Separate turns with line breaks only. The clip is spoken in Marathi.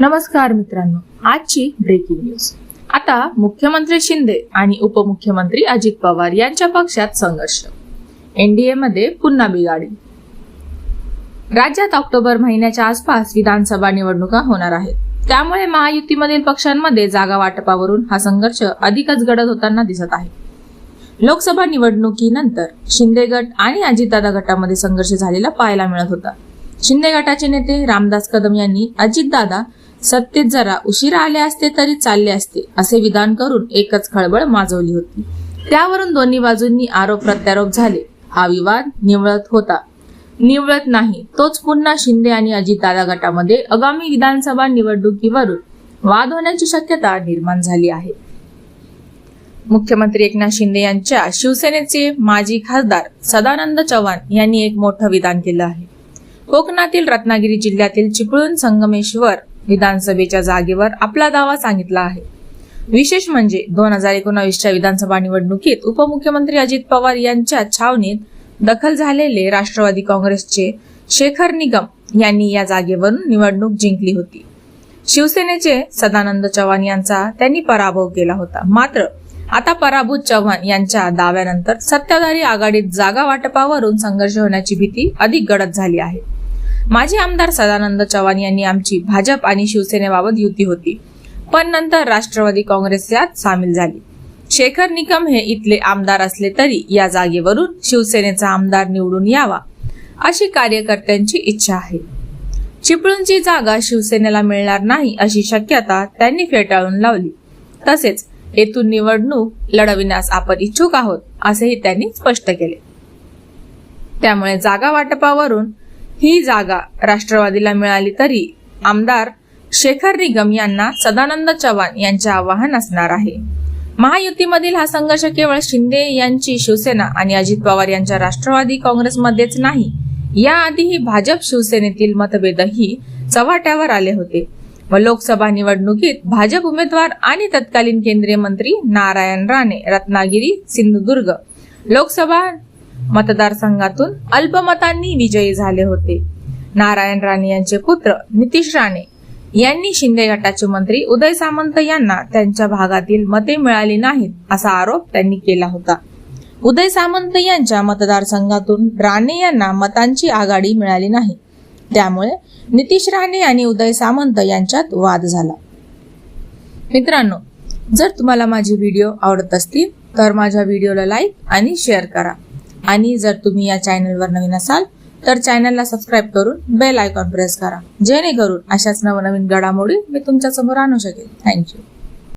नमस्कार मित्रांनो आजची ब्रेकिंग न्यूज आता मुख्यमंत्री शिंदे आणि उपमुख्यमंत्री अजित पवार यांच्या पक्षात संघर्ष. एनडीए मध्ये पुन्हा बिघाडी. राज्यात ऑक्टोबर महिन्याच्या आसपास विधानसभा निवडणुका होणार आहेत. त्यामुळे महायुतीमधील पक्षांमध्ये जागा वाटपावरून हा संघर्ष अधिकच गडद होताना दिसत आहे. लोकसभा निवडणुकीनंतर शिंदे गट आणि अजितदादा गटामध्ये संघर्ष झालेला पाहायला मिळत होता. शिंदे गटाचे नेते रामदास कदम यांनी अजितदादा सत्तेत जरा उशिरा आले असते तरी चालले असते असे विधान करून एकच खळबळ माजवली होती. त्यावरून दोन्ही बाजूंनी आरोप प्रत्यारोप झाले. हा विवाद निवळत होता. निवळत नाही तोच पुन्हा शिंदे आणि अजितदादा गटामध्ये आगामी विधानसभा निवडणुकीवरून वाद होण्याची शक्यता निर्माण झाली आहे. मुख्यमंत्री एकनाथ शिंदे यांच्या शिवसेनेचे माजी खासदार सदानंद चव्हाण यांनी एक मोठं विधान केलं आहे. कोकणातील रत्नागिरी जिल्ह्यातील चिपळूण संगमेश्वर विधानसभेच्या जागेवर आपला दावा सांगितला आहे. विशेष म्हणजे दोन हजार एकोणावीसच्या विधानसभा निवडणुकीत उपमुख्यमंत्री अजित पवार यांच्या छावणीत दखल झालेले राष्ट्रवादी काँग्रेसचे शेखर निगम यांनी या जागेवरून निवडणूक जिंकली होती. शिवसेनेचे सदानंद चव्हाण यांचा त्यांनी पराभव केला होता. मात्र आता पराभूत चव्हाण यांच्या दाव्यानंतर सत्ताधारी आघाडीत जागा वाटपावरून संघर्ष होण्याची भीती अधिक गडद झाली आहे. माजी आमदार सदानंद चव्हाण यांनी आमची भाजप आणि शिवसेनेबाबत युती होती. पण नंतर राष्ट्रवादी काँग्रेस यात सामील झाली. शेखर निकम हे इथले आमदार असले तरी या जागेवरून शिवसेनेचा आमदार निवडून यावा अशी कार्यकर्त्यांची इच्छा आहे. चिपळूणची जागा शिवसेनेला मिळणार नाही अशी शक्यता त्यांनी फेटाळून लावली. तसेच येथून निवडणूक लढविण्यास आपण इच्छुक आहोत असेही त्यांनी स्पष्ट केले. त्यामुळे जागा वाटपावरून ही जागा राष्ट्रवादीला मिळाली तरी आमदार शेखर निगम यांना सदानंद चव्हाण यांचे आवाहन असणार आहे. महायुतीमधील हा संघर्ष केवळ शिंदे यांची शिवसेना आणि अजित पवार यांच्या राष्ट्रवादी काँग्रेसमध्येच नाही याआधीही भाजप शिवसेनेतील मतभेदही चव्हाट्यावर आले होते. व लोकसभा निवडणुकीत भाजप उमेदवार आणि तत्कालीन केंद्रीय मंत्री नारायण राणे रत्नागिरी सिंधुदुर्ग लोकसभा मतदारसंघातून अल्पमतांनी विजयी झाले होते. नारायण राणे यांचे पुत्र नितीश राणे यांनी शिंदे गटाचे मंत्री उदय सामंत यांना त्यांच्या भागातील मते मिळाली नाहीत असा आरोप त्यांनी केला होता. उदय सामंत यांच्या मतदारसंघातून राणे यांना मतांची आघाडी मिळाली नाही. त्यामुळे नितीश राणे आणि उदय सामंत यांच्यात वाद झाला. मित्रांनो जर तुम्हाला माझे व्हिडिओ आवडत असतील तर माझ्या व्हिडिओला लाईक आणि शेअर करा. आणि जर तुम्ही या चॅनलवर नवीन असाल तर चॅनलला सबस्क्राईब करून बेल आयकॉन प्रेस करा. जेणेकरून अशाच नवनवीन घडामोडी मी तुमच्यासमोर आणू शकेल थँक्यू